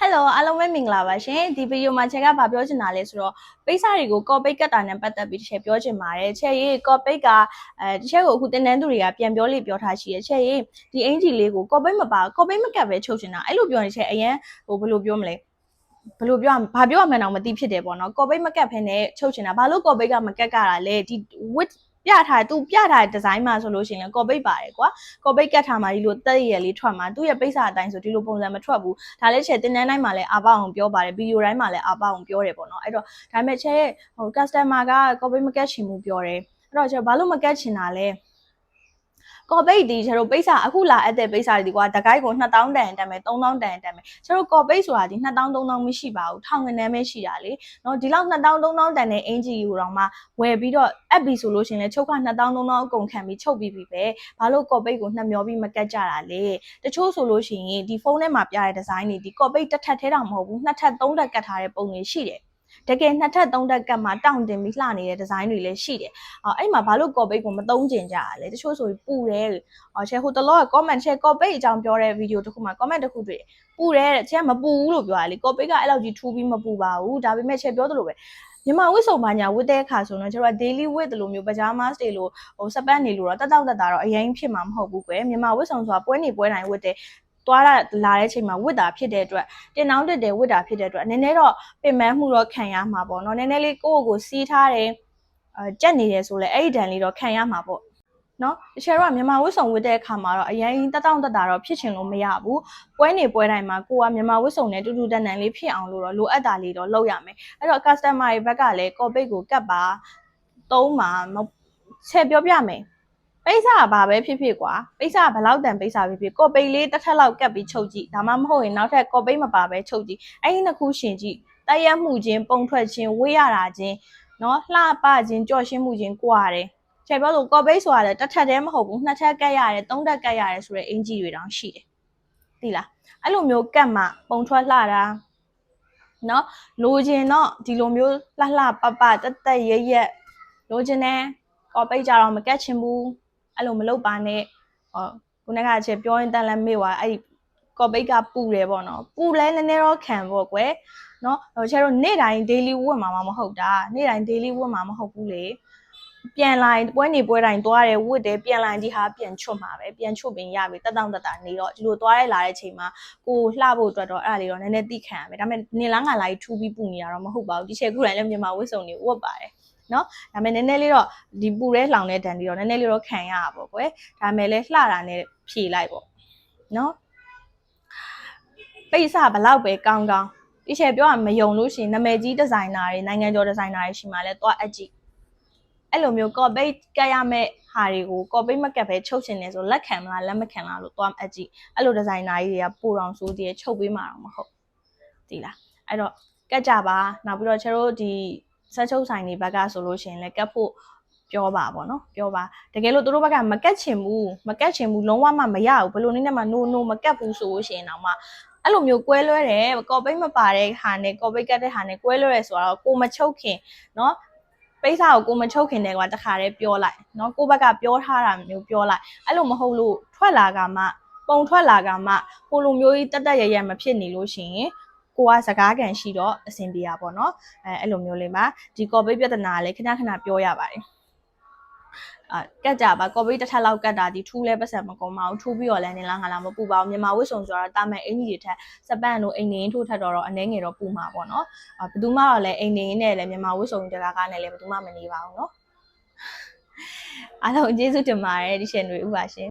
Hello အားလုံးပဲမင်္ဂလာပါရှင်ဒီဗီဒီယိုမှာချက်ကဗာပြောချင်တာလဲဆိုတော့ပိတ်စာတွေကို copy ကတ်တာနဲ့ပတ်သက်ပြီးတစ်ချက်ပြောချင်ပါတယ်ချက်ရေး copy ကအဲတစ်ချက်ကိုအခုတင်တန်းသူတွေကပြန်ပြောလိပြောထားရှိရချက်ရေးဒီအင်ဂျီလေးကို copy မပါ copy မကတ်ပဲချုပ်ချင်တာအဲ့လိုပြောနေချက်အရင်ဟိုဘယ်လိုပြောမလဲဘယ်လိုပြောရမဘာပြောရမှန်းတော့မသိဖြစ်တယ်ပေါ့နော် copy မကတ်ဖ ೇನೆ ချုပ်ချင်တာဘာလို့ copy ကမကတ်ကြတာလဲဒီ width ပြထားတယ်သူပြထားတဲ့ဒီဇိုင်းမှာဆိုလို့ရှိရင်ကော်ပိတ်ပါတယ်ကွာကော်ပိတ်ကတ်ထားမှဒီလိုတက်ရလေးထွက်မှာသူ့ရဲ့ပိတ်စာအတိုင်းဆိုဒီလိုပုံစံမထွက်ဘူးဒါလည်းချက်တင်တန်းတိုင်းမှာလည်းအာပအောင်ပြောပါတယ်ဗီဒီယိုတိုင်းမှာလည်းအာပအောင်ပြောတယ်ပေါ့နော်အဲ့တော့ဒါပေမဲ့ချက်ရဲ့ဟို customer ကကော်ပိတ်မကတ်ချင်ဘူးပြောတယ်အဲ့တော့ချက်ဘာလို့မကတ်ချင်တာလဲ ကော်ပိတ်ဒီကျတို့ပိတ်စာအခုလာအပ်တဲ့ပိတ်စာတွေကွာတကိုက်ကို2000တန်တက်မယ်3000တန်တက်မယ်ကျတို့ကော်ပိတ်ဆိုတာဒီ2000 3000မရှိပါဘူးထောင်ငန်းပဲရှိတာလေနော်ဒီလောက်2000 3000တန်တဲ့အင်ဂျီကိုတော့မှဝယ်ပြီးတော့အပ်ပြီဆိုလို့ရှင်လဲချုပ်က2000 3000အကုန်ခံပြီးချုပ်ပြီးပြီပဲဘာလို့ကော်ပိတ်ကိုနှမျောပြီးမကတ်ကြတာလဲတချို့ဆိုလို့ရှိရင်ဒီဖုန်းထဲမှာပြတဲ့ဒီဇိုင်းတွေဒီကော်ပိတ်တစ်ထပ်ထဲတောင်မဟုတ်ဘူးနှစ်ထပ်သုံးထပ်ကတ်ထားတဲ့ပုံတွေရှိတယ် တကယ်နှစ်ထပ်သုံးထပ်ကတ်မှာတောင့်တင်ပြီးလှနေတဲ့ဒီဇိုင်းတွေလည်းရှိတယ်။အော်အဲ့မှာဘာလို့ကော်ပိတ်ကိုမသုံးကျင်ကြရလဲ။တချို့ဆိုရင်ပူတယ်။အော်ချဲဟိုတလောက comment ချဲကော်ပိတ်အကြောင်းပြောတဲ့ဗီဒီယိုတစ်ခုမှာ comment တစ်ခုတွေ့ပူတယ်တဲ့ချဲမပူဘူးလို့ပြောရလေ။ကော်ပိတ်ကအဲ့လောက်ကြီးထူးပြီးမပူပါဘူး။ဒါပေမဲ့ချဲပြောသလိုပဲမြန်မာဝတ်စုံပါညာဝတ်တဲ့အခါဆိုတော့ကျတော့ daily wit လိုမျိုး pajamas တွေလိုဟိုစပတ်နေလို့တော့တက်တောက်တက်တာတော့အရင်ဖြစ်မှာမဟုတ်ဘူးကွယ်မြန်မာဝတ်စုံဆိုတာပွဲနေပွဲတိုင်းဝတ်တဲ့ သွားတာလာတဲ့ချိန်မှာဝစ်တာဖြစ်တဲ့အတွက်တင်နှောင်းတက်တယ်ဝစ်တာဖြစ်တဲ့အတွက်နည်းနည်းတော့ပင်ပန်းမှုတော့ခံရမှာပေါ့နော်နည်းနည်းလေးကိုယ့်ကိုစီးထားတယ်အဲကြက်နေတယ်ဆိုလဲအဲ့ဒီဒဏ်လေးတော့ခံရမှာပေါ့နော်တချို့ကမြန်မာဝတ်စုံဝတ်တဲ့အခါမှာတော့အရင်တက်တောင့်တက်တာတော့ဖြစ်ချင်လို့မရဘူးပွဲနေပွဲတိုင်းမှာကိုကမြန်မာဝတ်စုံနဲ့တူတူတန်တန်လေးဖြစ်အောင်လို့တော့လိုအပ်တာလေးတော့လုပ်ရမယ်အဲ့တော့ customer တွေဘက်ကလည်း copy ကိုကတ်ပါသုံးပါချက်ပြောပြမယ် ပိတ်စာကဘာပဲဖြစ်ဖြစ်ကွာပိတ်စာကဘလောက်တန်ပိတ်စာဖြစ်ဖြစ်ကော်ပိတ်လေးတစ်ထပ်လောက်ကပ်ပြီးချုပ်ကြည့်ဒါမှမဟုတ်ရင်နောက်ထပ်ကော်ပိတ်မပါပဲချုပ်ကြည့်အဲ့ဒီနှစ်ခုရှင်ကြည့်တိုက်ရက်မှုချင်းပုံထွက်ချင်းဝေးရတာချင်းနော်လှပချင်းကြော့ရှင်းမှုချင်းကွာတယ်ချက်ပြောလို့ကော်ပိတ်ဆိုတာလည်းတစ်ထပ်တည်းမဟုတ်ဘူးနှစ်ထပ်ကတ်ရတယ်သုံးထပ်ကတ်ရတယ်ဆိုတဲ့အင်ဂျီတွေတောင်ရှိတယ်သိလားအဲ့လိုမျိုးကတ်မှပုံထွက်လှတာနော်လိုချင်တော့ဒီလိုမျိုးလှလှပပတက်တက်ရရက်လိုချင်တယ်ကော်ပိတ်ကြတော့မကတ်ချင်ဘူး အဲ့လိုမလုပ်ပါနဲ့ဟောခုနကအချက်ပြောရင်တန်လည်းမေ့သွားအဲ့ဒီကော်ပိတ်ကပူတယ်ပေါ့နော်ပူလဲနည်းနည်းတော့ခံပေါ့ကွယ်နော်ဟိုကျတော့နေ့တိုင်း daily ဝတ်မှာမဟုတ်တာနေ့တိုင်း daily ဝတ်မှာမဟုတ်ဘူးလေပြန်လာရင်ပွဲနေပွဲတိုင်းသွားတယ်ဝတ်တယ်ပြန်လာရင်ဒီဟာပြန်ချွတ်မှာပဲပြန်ချွတ်ပင်ရပြီတက်တောင့်တက်တာနေတော့ဒီလိုသွားရဲလာတဲ့ချိန်မှာကိုလှဖို့အတွက်တော့အဲ့ဒါလေးတော့နည်းနည်းသိခံရမယ်ဒါပေမဲ့နေလားငါလာကြီးထူးပြီးပူနေတာတော့မဟုတ်ပါဘူးဒီချက်ခုတိုင်းလည်းမြန်မာဝတ်စုံတွေဝတ်ပါတယ် နော်ဒါပေမဲ့နည်းနည်းလေးတော့ဒီပူရဲလောင်တဲ့တန်ဒီတော့နည်းနည်းလေးတော့ခံရတာပေါ့ကွယ်ဒါပေမဲ့လည်းလှတာနဲ့ဖြေလိုက်ပေါ့နော်ပိတ်စဘလောက်ပဲကောင်းကောင်းဒီချက်ပြောရမယုံလို့ရှိရင်နာမည်ကြီးဒီဇိုင်နာတွေနိုင်ငံကျော်ဒီဇိုင်နာတွေရှိမှလည်းသွားအကြည့်အဲ့လိုမျိုး copy ကတ်ရမယ့်ဟာတွေကို copy မကတ်ပဲချုပ်ချင်တယ်ဆိုလက်ခံမလားလက်မခံလားလို့သွားအကြည့်အဲ့လိုဒီဇိုင်နာကြီးတွေကပိုတော်ဆိုးတည်းချုပ်ပေးမှာတော့မဟုတ်ဒီလားအဲ့တော့ကတ်ကြပါနောက်ပြီးတော့ကျတို့ဒီ ဆက်ချုပ်ဆိုင်တွေဘက်ကဆိုလို့ရှိရင်လည်းကတ်ဖို့ပြောပါပေါ့နော်ပြောပါတကယ်လို့သူတို့ဘက်ကမကတ်ချင်ဘူးမကတ်ချင်ဘူးလုံးဝမှမရဘူးဘယ်လိုနည်းနဲ့မှ no no မကတ်ဘူးဆိုလို့ရှိရင်တော့မှအဲ့လိုမျိုးကွဲလွဲတယ်ကော်ပိတ်မပါတဲ့ဟာနဲ့ကော်ပိတ်ကတ်တဲ့ဟာနဲ့ကွဲလွဲတယ်ဆိုတော့ကိုမချုပ်ခင်နော်ပိတ်စာကိုကိုမချုပ်ခင်တည်းကတခါတည်းပြောလိုက်เนาะကိုဘက်ကပြောထားတာမျိုးပြောလိုက်အဲ့လိုမဟုတ်လို့ထွက်လာကမှပုံထွက်လာကမှဟိုလိုမျိုးကြီးတက်တက်ရရမဖြစ်နေလို့ရှိရင် ကိုကစကားကန်ရှိတော့အဆင်ပြေတာပေါ့နော်အဲအဲ့လိုမျိုးလေးပါဒီကော်ပိတ်ပြဿနာလည်းခဏခဏပြောရပါတယ်အာကတ်ကြပါကော်ပိတ်တစ်ထပ်လောက်ကတ်တာဒီထူးလဲပတ်စံမကုန်ပါဘူးထူးပြီးတော့လည်းနေလားငါလားမပူပါဘူးမြန်မာဝစ်စုံဆိုတော့တာမန်အင်ကြီးတွေထက်စပန့်လို့အိမ်နေထိုးထက်တော့တော့အနေငယ်တော့ပူမှာပေါ့နော်အာဘယ်သူမှတော့လည်းအိမ်နေနဲ့လည်းမြန်မာဝစ်စုံတကားကားနဲ့လည်းဘယ်သူမှမနေပါဘူးနော်အားလုံးကျေးဇူးတင်ပါတယ်ဒီရှင်တွေဥပါရှင်